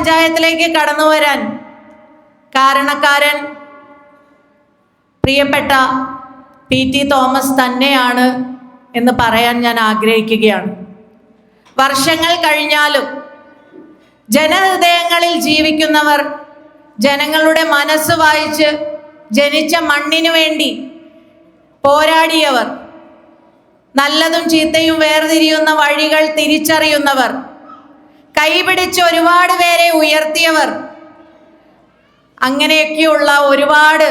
പഞ്ചായത്തിലേക്ക് കടന്നു വരാൻ കാരണക്കാരൻ പ്രിയപ്പെട്ട പി ടി തോമസ് തന്നെയാണ് എന്ന് പറയാൻ ഞാൻ ആഗ്രഹിക്കുകയാണ്. വർഷങ്ങൾ കഴിഞ്ഞാലും ജനഹൃദയങ്ങളിൽ ജീവിക്കുന്നവർ ജനങ്ങളുടെ മനസ്സ് വായിച്ച് ജനിച്ച മണ്ണിനു വേണ്ടി പോരാടിയവർ നല്ലതും ചീത്തയും വേർതിരിയുന്ന വഴികൾ തിരിച്ചറിയുന്നവർ കൈപിടിച്ച് ഒരുപാട് പേരെ ഉയർത്തിയവർ. അങ്ങനെയൊക്കെയുള്ള ഒരുപാട്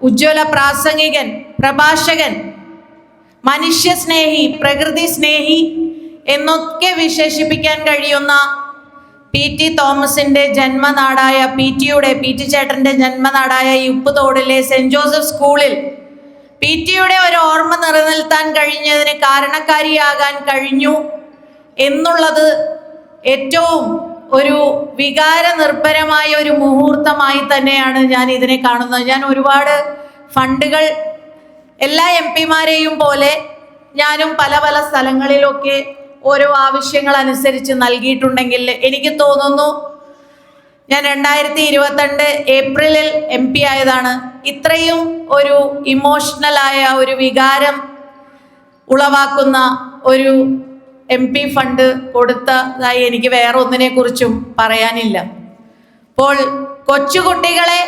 ഉജ്ജ്വല പ്രാസംഗികൻ പ്രഭാഷകൻ മനുഷ്യസ്നേഹി പ്രകൃതി സ്നേഹി എന്നൊക്കെ വിശേഷിപ്പിക്കാൻ കഴിയുന്ന പി ടി തോമസിന്റെ ജന്മനാടായ പി ടിയുടെ പി ടി ചേട്ടന്റെ ജന്മനാടായ ഈ ഉപ്പുതോടിലെ സെന്റ് ജോസഫ് സ്കൂളിൽ പി ടിയുടെ ഒരു ഓർമ്മ നിലനിർത്താൻ കഴിഞ്ഞതിന് കാരണക്കാരിയാകാൻ കഴിഞ്ഞു എന്നുള്ളത് ഏറ്റവും ഒരു വികാര നിർഭരമായ ഒരു മുഹൂർത്തമായി തന്നെയാണ് ഞാൻ ഇതിനെ കാണുന്നത്. ഞാൻ ഒരുപാട് ഫണ്ടുകൾ എല്ലാ എം പിമാരെയും പോലെ ഞാനും പല പല സ്ഥലങ്ങളിലൊക്കെ ഓരോ ആവശ്യങ്ങൾ അനുസരിച്ച് നൽകിയിട്ടുണ്ടെങ്കിൽ എനിക്ക് തോന്നുന്നു ഞാൻ രണ്ടായിരത്തി ഇരുപത്തിരണ്ട് ഏപ്രിലിൽ എം പി ആയതാണ്. ഇത്രയും ഒരു ഇമോഷണലായ ഒരു വികാരം ഉളവാക്കുന്ന ഒരു എം പി ഫണ്ട് കൊടുത്തതായി എനിക്ക് വേറെ ഒന്നിനെ കുറിച്ചും പറയാനില്ല. അപ്പോൾ കൊച്ചുകുട്ടികളെ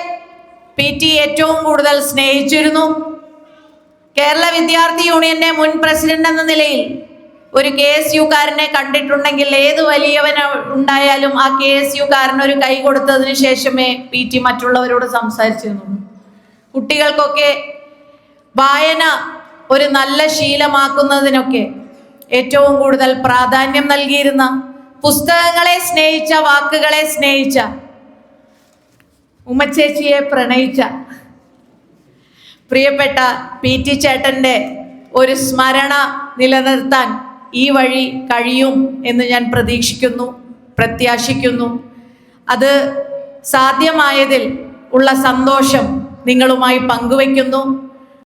പി ടി ഏറ്റവും കൂടുതൽ സ്നേഹിച്ചിരുന്നു. കേരള വിദ്യാർത്ഥി യൂണിയന്റെ മുൻ പ്രസിഡന്റ് എന്ന നിലയിൽ ഒരു കെ എസ് യുക്കാരനെ കണ്ടിട്ടുണ്ടെങ്കിൽ ഏത് വലിയവൻ ഉണ്ടായാലും ആ കെ എസ് യുക്കാരന് ഒരു കൈ കൊടുത്തതിന് ശേഷമേ പി ടി മറ്റുള്ളവരോട് സംസാരിച്ചിരുന്നുള്ളൂ. കുട്ടികൾക്കൊക്കെ വായന ഒരു നല്ല ശീലമാക്കുന്നതിനൊക്കെ ഏറ്റവും കൂടുതൽ പ്രാധാന്യം നൽകിയിരുന്ന പുസ്തകങ്ങളെ സ്നേഹിച്ച വാക്കുകളെ സ്നേഹിച്ച ഉമ്മച്ചേച്ചിയെ പ്രണയിച്ച പ്രിയപ്പെട്ട പി ടി ചേട്ടന്റെ ഒരു സ്മരണ നിലനിർത്താൻ ഈ വഴി കഴിയും എന്ന് ഞാൻ പ്രതീക്ഷിക്കുന്നു പ്രത്യാശിക്കുന്നു. അത് സാധ്യമായതിൽ ഉള്ള സന്തോഷം നിങ്ങളുമായി പങ്കുവയ്ക്കുന്നു.